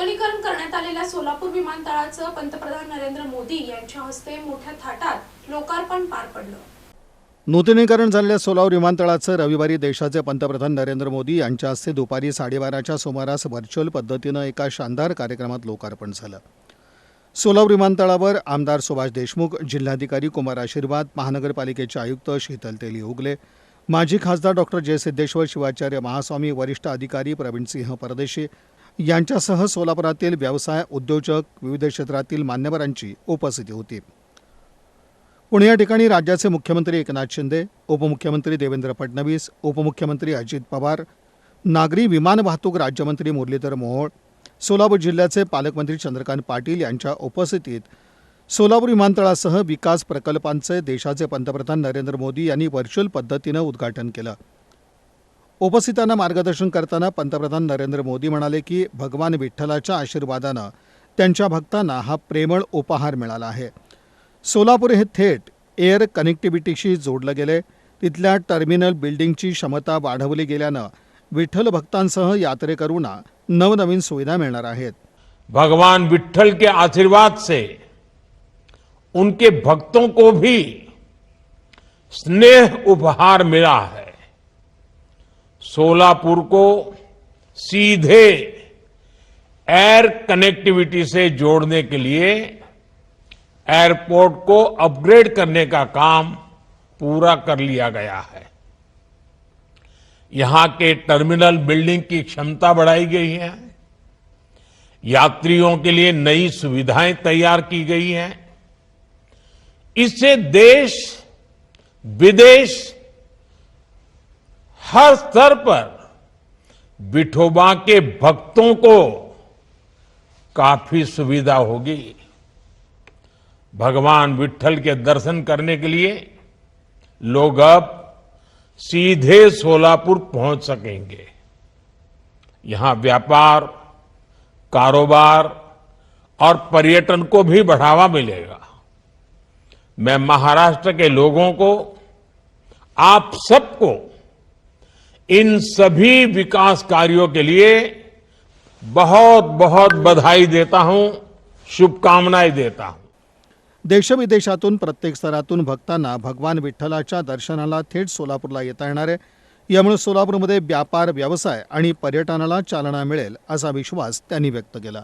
नूतनीकरण करण्यात आलेल्या सोलापूर विमानतळाचं पंतप्रधान नरेंद्र मोदी यांच्या हस्ते मोठ्या थाटात लोकार्पण पार पडलं. नूतनीकरण झालेल्या सोलापूर विमानतळाचं रविवारी देशाचे पंतप्रधान नरेंद्र मोदी यांच्या हस्ते दुपारी साडेबाराच्या सुमारास व्हर्च्युअल पद्धतीनं एका शानदार कार्यक्रमात लोकार्पण झालं. सोलापूर विमानतळावर आमदार सुभाष देशमुख जिल्हाधिकारी कुमार आशीर्वाद महानगरपालिकेचे आयुक्त शीतल तेली उगले माजी खासदार डॉक्टर जय सिद्धेश्वर शिवाचार्य महास्वामी वरिष्ठ अधिकारी प्रवीणसिंह परदेशी यांच्यासह सोलापुरातील व्यवसाय उद्योजक विविध क्षेत्रातील मान्यवरांची उपस्थिती होती. पुणे या ठिकाणी राज्याचे मुख्यमंत्री एकनाथ शिंदे उपमुख्यमंत्री देवेंद्र फडणवीस उपमुख्यमंत्री अजित पवार नागरी विमान वाहतूक राज्यमंत्री मुरलीधर मोहोळ सोलापूर जिल्ह्याचे पालकमंत्री चंद्रकांत पाटील यांच्या उपस्थितीत सोलापूर विमानतळासह विकास प्रकल्पांचे देशाचे पंतप्रधान नरेंद्र मोदी यांनी व्हर्च्युअल पद्धतीनं उद्घाटन केलं. उपस्थितांना मार्गदर्शन करताना पंतप्रधान नरेंद्र मोदी म्हणाले की भगवान विठ्ठलाच्या आशीर्वादानं त्यांच्या भक्तांना हा प्रेमळ उपहार मिळाला आहे. सोलापूर हे थेट एअर कनेक्टिव्हिटीशी जोडलं गेले. तिथल्या टर्मिनल बिल्डिंगची क्षमता वाढवली गेल्यानं विठ्ठल भक्तांसह यात्रेकरूंना नवनवीन सुविधा मिळणार आहेत. भगवान विठ्ठल के आशीर्वाद से उनके भक्तों को भी स्नेह उपहार मिला है। सोलापुर को सीधे एयर कनेक्टिविटी से जोड़ने के लिए एयरपोर्ट को अपग्रेड करने का काम पूरा कर लिया गया है। यहाँ के टर्मिनल बिल्डिंग की क्षमता बढ़ाई गई है। यात्रियों के लिए नई सुविधाएँ तैयार की गई हैं। इससे देश, विदेश हर स्तर पर विठोबा के भक्तों को काफ़ी सुविधा होगी। भगवान विट्ठल के दर्शन करने के लिए लोग अब सीधे सोलापुर पहुँच सकेंगे। यहाँ व्यापार, कारोबार और पर्यटन को भी बढ़ावा मिलेगा। मैं महाराष्ट्र के लोगों को, आप सबको इन सभी विकास कार्यों के लिए बहुत बहुत बधाई देता हूं शुभकामनाएं देता हूं। देशविदेशातून प्रत्येक स्तरातून भक्तांना भगवान विठ्ठलाच्या दर्शनाला थेट सोलापूरला येता येणार आहे. यामुळे सोलापूरमध्ये व्यापार व्यवसाय आणि पर्यटनाला चालना मिळेल असा विश्वास त्यांनी व्यक्त केला.